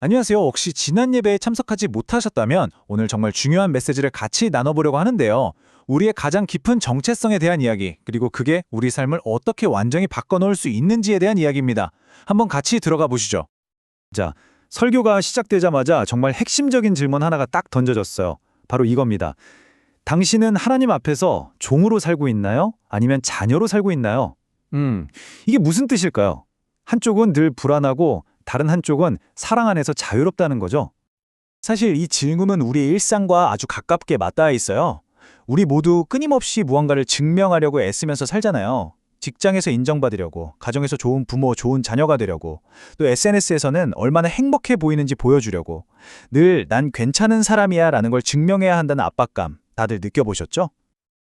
안녕하세요. 혹시 지난 예배에 참석하지 못하셨다면 오늘 정말 중요한 메시지를 같이 나눠보려고 하는데요. 우리의 가장 깊은 정체성에 대한 이야기, 그리고 그게 우리 삶을 어떻게 완전히 바꿔놓을 수 있는지에 대한 이야기입니다. 한번 같이 들어가 보시죠. 자, 설교가 시작되자마자 정말 핵심적인 질문 하나가 딱 던져졌어요. 바로 이겁니다. 당신은 하나님 앞에서 종으로 살고 있나요? 아니면 자녀로 살고 있나요? 음, 이게 무슨 뜻일까요? 한쪽은 늘 불안하고 다른 한쪽은 사랑 안에서 자유롭다는 거죠. 사실 이 질문은 우리의 일상과 아주 가깝게 맞닿아 있어요. 우리 모두 끊임없이 무언가를 증명하려고 애쓰면서 살잖아요. 직장에서 인정받으려고, 가정에서 좋은 부모, 좋은 자녀가 되려고, 또 SNS에서는 얼마나 행복해 보이는지 보여주려고, 늘 난 괜찮은 사람이야 라는 걸 증명해야 한다는 압박감, 다들 느껴보셨죠?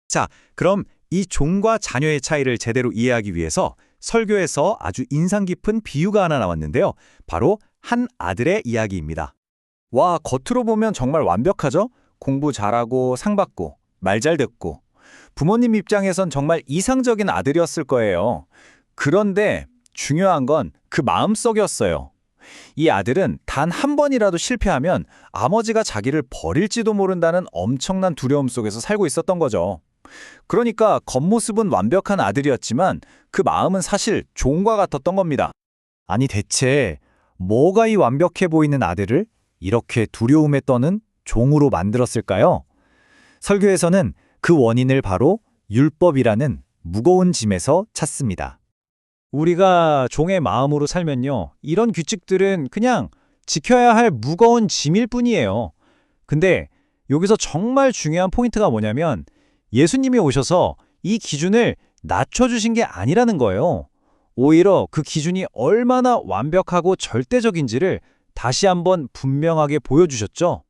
자, 그럼 이 종과 자녀의 차이를 제대로 이해하기 위해서 설교에서 아주 인상 깊은 비유가 하나 나왔는데요. 바로 한 아들의 이야기입니다. 와, 겉으로 보면 정말 완벽하죠? 공부 잘하고 상 받고 말 잘 듣고 부모님 입장에선 정말 이상적인 아들이었을 거예요. 그런데 중요한 건 그 마음속이었어요. 이 아들은 단 한 번이라도 실패하면 아버지가 자기를 버릴지도 모른다는 엄청난 두려움 속에서 살고 있었던 거죠. 그러니까 겉모습은 완벽한 아들이었지만 그 마음은 사실 종과 같았던 겁니다. 아니 대체 뭐가 이 완벽해 보이는 아들을 이렇게 두려움에 떠는 종으로 만들었을까요? 설교에서는 그 원인을 바로 율법이라는 무거운 짐에서 찾습니다. 우리가 종의 마음으로 살면요. 이런 규칙들은 그냥 지켜야 할 무거운 짐일 뿐이에요. 근데 여기서 정말 중요한 포인트가 뭐냐면 예수님이 오셔서 이 기준을 낮춰주신 게 아니라는 거예요. 오히려 그 기준이 얼마나 완벽하고 절대적인지를 다시 한번 분명하게 보여주셨죠.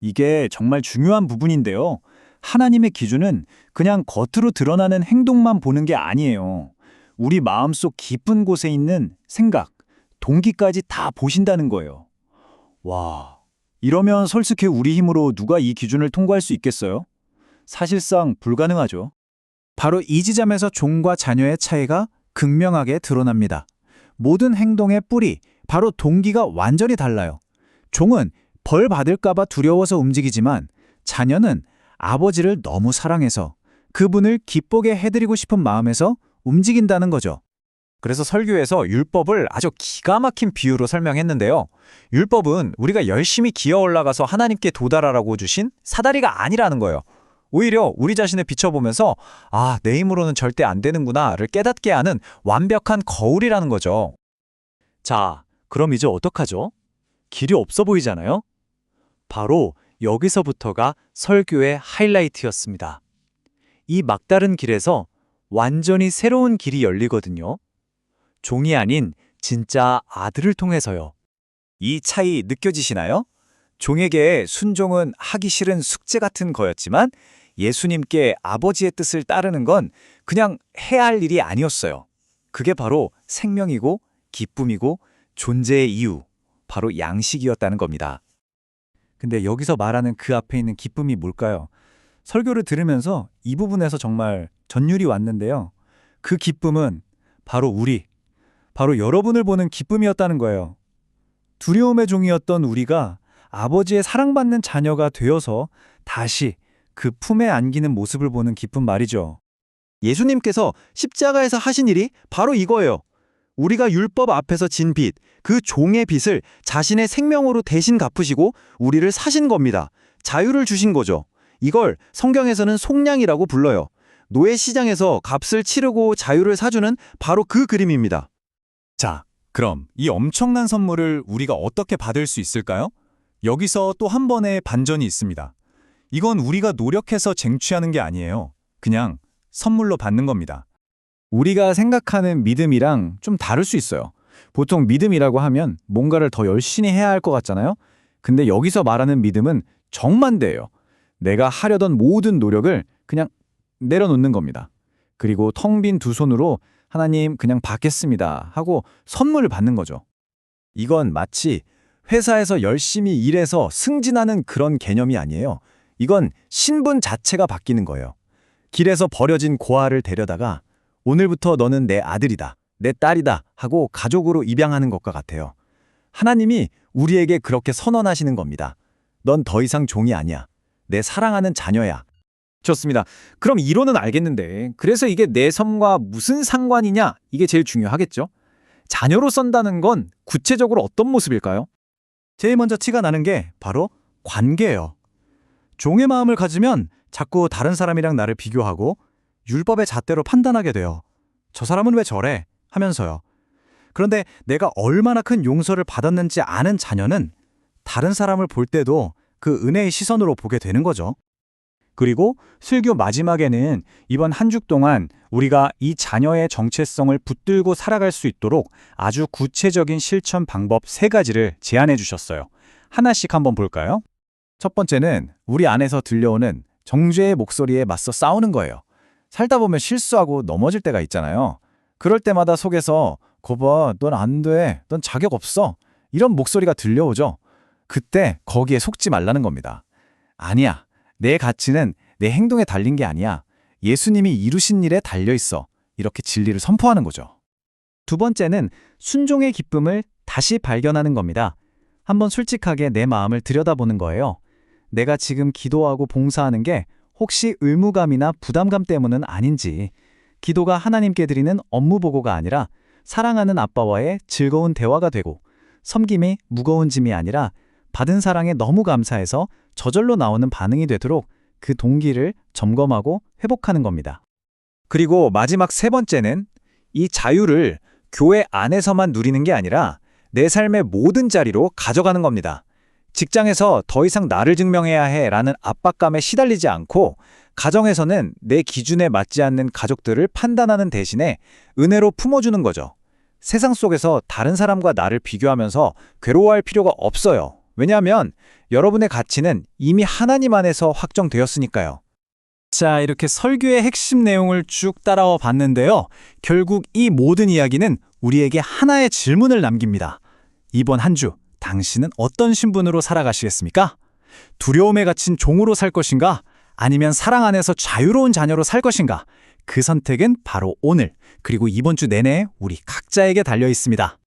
이게 정말 중요한 부분인데요. 하나님의 기준은 그냥 겉으로 드러나는 행동만 보는 게 아니에요. 우리 마음속 깊은 곳에 있는 생각, 동기까지 다 보신다는 거예요. 와, 이러면 솔직히 우리 힘으로 누가 이 기준을 통과할 수 있겠어요? 사실상 불가능하죠. 바로 이 지점에서 종과 자녀의 차이가 극명하게 드러납니다. 모든 행동의 뿌리, 바로 동기가 완전히 달라요. 종은 벌 받을까봐 두려워서 움직이지만 자녀는 아버지를 너무 사랑해서 그분을 기쁘게 해드리고 싶은 마음에서 움직인다는 거죠. 그래서 설교에서 율법을 아주 기가 막힌 비유로 설명했는데요. 율법은 우리가 열심히 기어 올라가서 하나님께 도달하라고 주신 사다리가 아니라는 거예요. 오히려 우리 자신을 비춰보면서 아, 내 힘으로는 절대 안 되는구나를 깨닫게 하는 완벽한 거울이라는 거죠. 자, 그럼 이제 어떡하죠? 길이 없어 보이잖아요? 바로 여기서부터가 설교의 하이라이트였습니다. 이 막다른 길에서 완전히 새로운 길이 열리거든요. 종이 아닌 진짜 아들을 통해서요. 이 차이 느껴지시나요? 종에게 순종은 하기 싫은 숙제 같은 거였지만 예수님께 아버지의 뜻을 따르는 건 그냥 해야 할 일이 아니었어요. 그게 바로 생명이고 기쁨이고 존재의 이유, 바로 양식이었다는 겁니다. 근데 여기서 말하는 그 앞에 있는 기쁨이 뭘까요? 설교를 들으면서 이 부분에서 정말 전율이 왔는데요. 그 기쁨은 바로 우리, 바로 여러분을 보는 기쁨이었다는 거예요. 두려움의 종이었던 우리가 아버지의 사랑받는 자녀가 되어서 다시 그 품에 안기는 모습을 보는 기쁜 말이죠. 예수님께서 십자가에서 하신 일이 바로 이거예요. 우리가 율법 앞에서 진 빚, 그 종의 빚을 자신의 생명으로 대신 갚으시고 우리를 사신 겁니다. 자유를 주신 거죠. 이걸 성경에서는 속량이라고 불러요. 노예 시장에서 값을 치르고 자유를 사주는 바로 그 그림입니다. 자, 그럼 이 엄청난 선물을 우리가 어떻게 받을 수 있을까요? 여기서 또 한 번의 반전이 있습니다. 이건 우리가 노력해서 쟁취하는 게 아니에요. 그냥 선물로 받는 겁니다. 우리가 생각하는 믿음이랑 좀 다를 수 있어요. 보통 믿음이라고 하면 뭔가를 더 열심히 해야 할 것 같잖아요. 근데 여기서 말하는 믿음은 정반대예요. 내가 하려던 모든 노력을 그냥 내려놓는 겁니다. 그리고 텅 빈 두 손으로 하나님 그냥 받겠습니다 하고 선물을 받는 거죠. 이건 마치 회사에서 열심히 일해서 승진하는 그런 개념이 아니에요. 이건 신분 자체가 바뀌는 거예요. 길에서 버려진 고아를 데려다가 오늘부터 너는 내 아들이다, 내 딸이다 하고 가족으로 입양하는 것과 같아요. 하나님이 우리에게 그렇게 선언하시는 겁니다. 넌 더 이상 종이 아니야. 내 사랑하는 자녀야. 좋습니다. 그럼 이론은 알겠는데 그래서 이게 내 삶과 무슨 상관이냐 이게 제일 중요하겠죠. 자녀로 썬다는 건 구체적으로 어떤 모습일까요? 제일 먼저 티가 나는 게 바로 관계예요. 종의 마음을 가지면 자꾸 다른 사람이랑 나를 비교하고 율법의 잣대로 판단하게 돼요. 저 사람은 왜 저래? 하면서요. 그런데 내가 얼마나 큰 용서를 받았는지 아는 자녀는 다른 사람을 볼 때도 그 은혜의 시선으로 보게 되는 거죠. 그리고 설교 마지막에는 이번 한 주 동안 우리가 이 자녀의 정체성을 붙들고 살아갈 수 있도록 아주 구체적인 실천 방법 세 가지를 제안해 주셨어요. 하나씩 한번 볼까요? 첫 번째는 우리 안에서 들려오는 정죄의 목소리에 맞서 싸우는 거예요. 살다 보면 실수하고 넘어질 때가 있잖아요. 그럴 때마다 속에서 거봐, 넌 안 돼, 넌 자격 없어 이런 목소리가 들려오죠. 그때 거기에 속지 말라는 겁니다. 아니야, 내 가치는 내 행동에 달린 게 아니야. 예수님이 이루신 일에 달려 있어. 이렇게 진리를 선포하는 거죠. 두 번째는 순종의 기쁨을 다시 발견하는 겁니다. 한번 솔직하게 내 마음을 들여다보는 거예요. 내가 지금 기도하고 봉사하는 게 혹시 의무감이나 부담감 때문은 아닌지, 기도가 하나님께 드리는 업무 보고가 아니라 사랑하는 아빠와의 즐거운 대화가 되고, 섬김이 무거운 짐이 아니라 받은 사랑에 너무 감사해서 저절로 나오는 반응이 되도록 그 동기를 점검하고 회복하는 겁니다. 그리고 마지막 세 번째는 이 자유를 교회 안에서만 누리는 게 아니라 내 삶의 모든 자리로 가져가는 겁니다. 직장에서 더 이상 나를 증명해야 해 라는 압박감에 시달리지 않고 가정에서는 내 기준에 맞지 않는 가족들을 판단하는 대신에 은혜로 품어주는 거죠. 세상 속에서 다른 사람과 나를 비교하면서 괴로워할 필요가 없어요. 왜냐하면 여러분의 가치는 이미 하나님 안에서 확정되었으니까요. 자, 이렇게 설교의 핵심 내용을 쭉 따라와 봤는데요. 결국 이 모든 이야기는 우리에게 하나의 질문을 남깁니다. 이번 한 주, 당신은 어떤 신분으로 살아가시겠습니까? 두려움에 갇힌 종으로 살 것인가? 아니면 사랑 안에서 자유로운 자녀로 살 것인가? 그 선택은 바로 오늘, 그리고 이번 주 내내 우리 각자에게 달려 있습니다.